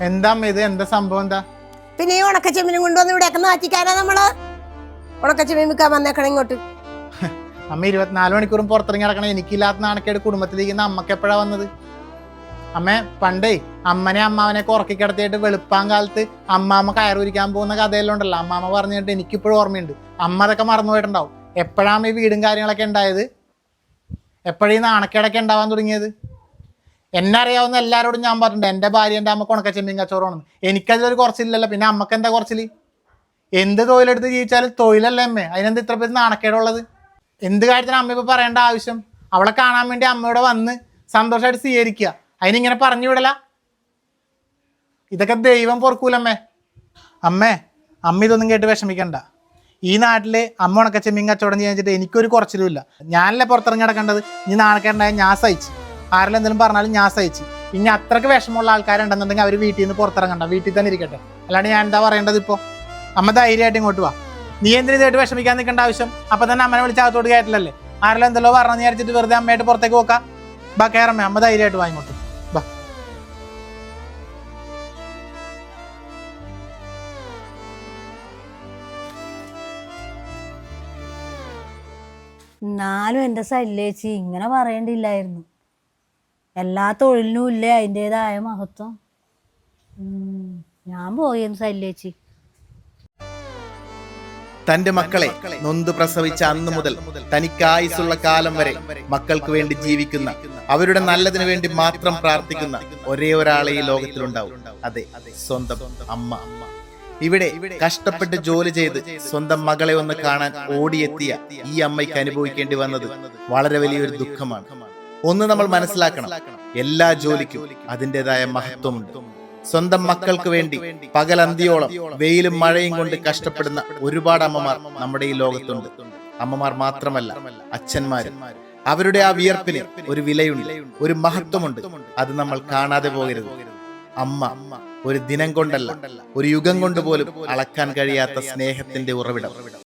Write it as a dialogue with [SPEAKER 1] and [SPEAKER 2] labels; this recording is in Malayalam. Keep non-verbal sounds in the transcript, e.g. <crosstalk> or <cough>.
[SPEAKER 1] എന്താ ഇത്? എന്താ സംഭവം? എന്താ?
[SPEAKER 2] പിന്നെ ഈ ഉണക്കച്ചെമ്മീനും കൊണ്ടുവന്ന് ഇവിടെയൊക്കെ നാറ്റിക്കാനാ നമ്മൾ. ഉണക്കച്ചെമ്മീൻ വിൽക്കാൻ വന്നേക്കണം ഇങ്ങോട്ട്. <laughs>
[SPEAKER 1] അമ്മ ഇരുപത്തിനാല് മണിക്കൂറും പുറത്തിറങ്ങി നടക്കണം. എനിക്കില്ലാത്ത നാണക്കേട് കുടുംബത്തിലിരിക്കുന്ന അമ്മയ്ക്ക് എപ്പോഴാ വന്നത്? അമ്മ പണ്ടേ അമ്മനെ അമ്മാവനെ ഉറക്കി കിടത്തിയിട്ട് വെളുപ്പാൻ കാലത്ത് അമ്മാമ്മ കയറുരിക്കാൻ പോകുന്ന കഥയെല്ലാം ഉണ്ടല്ലോ. അമ്മാമ്മ പറഞ്ഞിട്ട് എനിക്കിപ്പോഴും ഓർമ്മയുണ്ട്. അമ്മ അതൊക്കെ മറന്നു പോയിട്ടുണ്ടാവും. എപ്പോഴാണ് ഈ വീടും കാര്യങ്ങളൊക്കെ ഉണ്ടായത്? എപ്പോഴീ നാണക്കേടൊക്കെ ഉണ്ടാവാൻ തുടങ്ങിയത്? എന്നെ അറിയാവുന്ന എല്ലാവരോടും ഞാൻ പറഞ്ഞിട്ടുണ്ട്. എന്റെ ഭാര്യ എന്റെ അമ്മ ഉണക്കച്ചെമ്മീൻ കച്ചവടമാണെന്ന് എനിക്കതിലൊരു കുറച്ചില്ലല്ലോ. പിന്നെ അമ്മയ്ക്ക് എന്താ കുറച്ചിൽ? എന്ത് തൊഴിലെടുത്ത് ജീവിച്ചാലും തൊഴിലല്ലേ അമ്മേ. അതിനെന്ത് ഇത്ര പേര് നാണക്കേടുള്ളത്? എന്ത് കാര്യത്തിന് അമ്മ ഇപ്പോൾ പറയേണ്ട ആവശ്യം? അവളെ കാണാൻ വേണ്ടി അമ്മയോടെ വന്ന് സന്തോഷമായിട്ട് സ്വീകരിക്കുക. അതിനിങ്ങനെ പറഞ്ഞു വിടല. ഇതൊക്കെ ദൈവം പൊറക്കൂലമ്മേ അമ്മേ. അമ്മ ഇതൊന്നും കേട്ട് വിഷമിക്കണ്ട. ഈ നാട്ടിൽ അമ്മ ഉണക്കച്ചെമ്മീൻ കച്ചവടം ചെയ്യാൻ വെച്ചിട്ട് എനിക്കൊരു കുറച്ചിലും ഇല്ല ഞാനല്ലേ പുറത്തിറങ്ങി കിടക്കേണ്ടത് ഇനി നാണക്കേണ്ടായ ഞാൻ സഹിച്ചു. ആരെല്ലാം എന്തെങ്കിലും പറഞ്ഞാലും ഞാൻ സഹിച്ചു. ഇനി അത്രയ്ക്ക് വിഷമമുള്ള ആൾക്കാരുണ്ടെന്നുണ്ടെങ്കിൽ അവർ വീട്ടിൽ നിന്ന് പുറത്തിറങ്ങണ്ട. വീട്ടിൽ തന്നെ ഇരിക്കട്ടെ. അല്ലാണ്ട് ഞാൻ എന്താ പറയേണ്ടത് ഇപ്പോൾ അമ്മ ധൈര്യമായിട്ട് ഇങ്ങോട്ട് വാ. നീ എന്തിനു ഇതായിട്ട് വിഷമിക്കാൻ നിൽക്കേണ്ട ആവശ്യം? അപ്പം തന്നെ അമ്മനെ വിളിച്ച് അകത്തോട്ട് കയറ്റില്ലല്ലേ? ആരെല്ലാം എന്തല്ലോ പറഞ്ഞു വിചാരിച്ചിട്ട് വെറുതെ അമ്മയായിട്ട് പുറത്തേക്ക് പോക്കാം? ബാ കയറമ്മേ അമ്മ ധൈര്യമായിട്ട് വാ ഇങ്ങോട്ട്. ബാ.
[SPEAKER 3] എന്നാലും എന്റെ ശല്യേച്ചി ഇങ്ങനെ പറയണ്ടില്ലായിരുന്നു. എല്ലാ തൊഴിലിനും ഇല്ലേ അതിന്റെതായ മഹത്വം? ഞാൻ പോയെന്ന് സല്ലേച്ചി
[SPEAKER 4] തന്റെ മക്കളെ നൊന്ത് പ്രസവിച്ച അന്നു മുതൽ തനിക്ക് ആയുസുള്ള കാലം വരെ മക്കൾക്ക് വേണ്ടി ജീവിക്കുന്ന അവരുടെ നല്ലതിനു വേണ്ടി മാത്രം പ്രാർത്ഥിക്കുന്ന ഒരേ ഒരാളെ ഈ ലോകത്തിലുണ്ടാവും. അതെ സ്വന്തം അമ്മ. ഇവിടെ കഷ്ടപ്പെട്ട് ജോലി ചെയ്ത് സ്വന്തം മകളെ ഒന്ന് കാണാൻ ഓടിയെത്തിയ ഈ അമ്മയ്ക്ക് അനുഭവിക്കേണ്ടി വന്നത് വളരെ വലിയൊരു ദുഃഖമാണ്. ഒന്ന് നമ്മൾ മനസ്സിലാക്കണം. എല്ലാ ജോലിക്കും അതിന്റെതായ മഹത്വമുണ്ട്. സ്വന്തം മക്കൾക്ക് വേണ്ടി പകലന്തിയോളം വെയിലും മഴയും കൊണ്ട് കഷ്ടപ്പെടുന്ന ഒരുപാട് അമ്മമാർ നമ്മുടെ ഈ ലോകത്തുണ്ട്. അമ്മമാർ മാത്രമല്ല അച്ഛന്മാരും. അവരുടെ ആ വിയർപ്പിന് ഒരു വിലയുണ്ട് ഒരു മഹത്വമുണ്ട്. അത് നമ്മൾ കാണാതെ പോകരുത്. അമ്മ ഒരു ദിനം കൊണ്ടല്ല ഒരു യുഗം കൊണ്ട് പോലും അളക്കാൻ കഴിയാത്ത സ്നേഹത്തിന്റെ ഉറവിടം.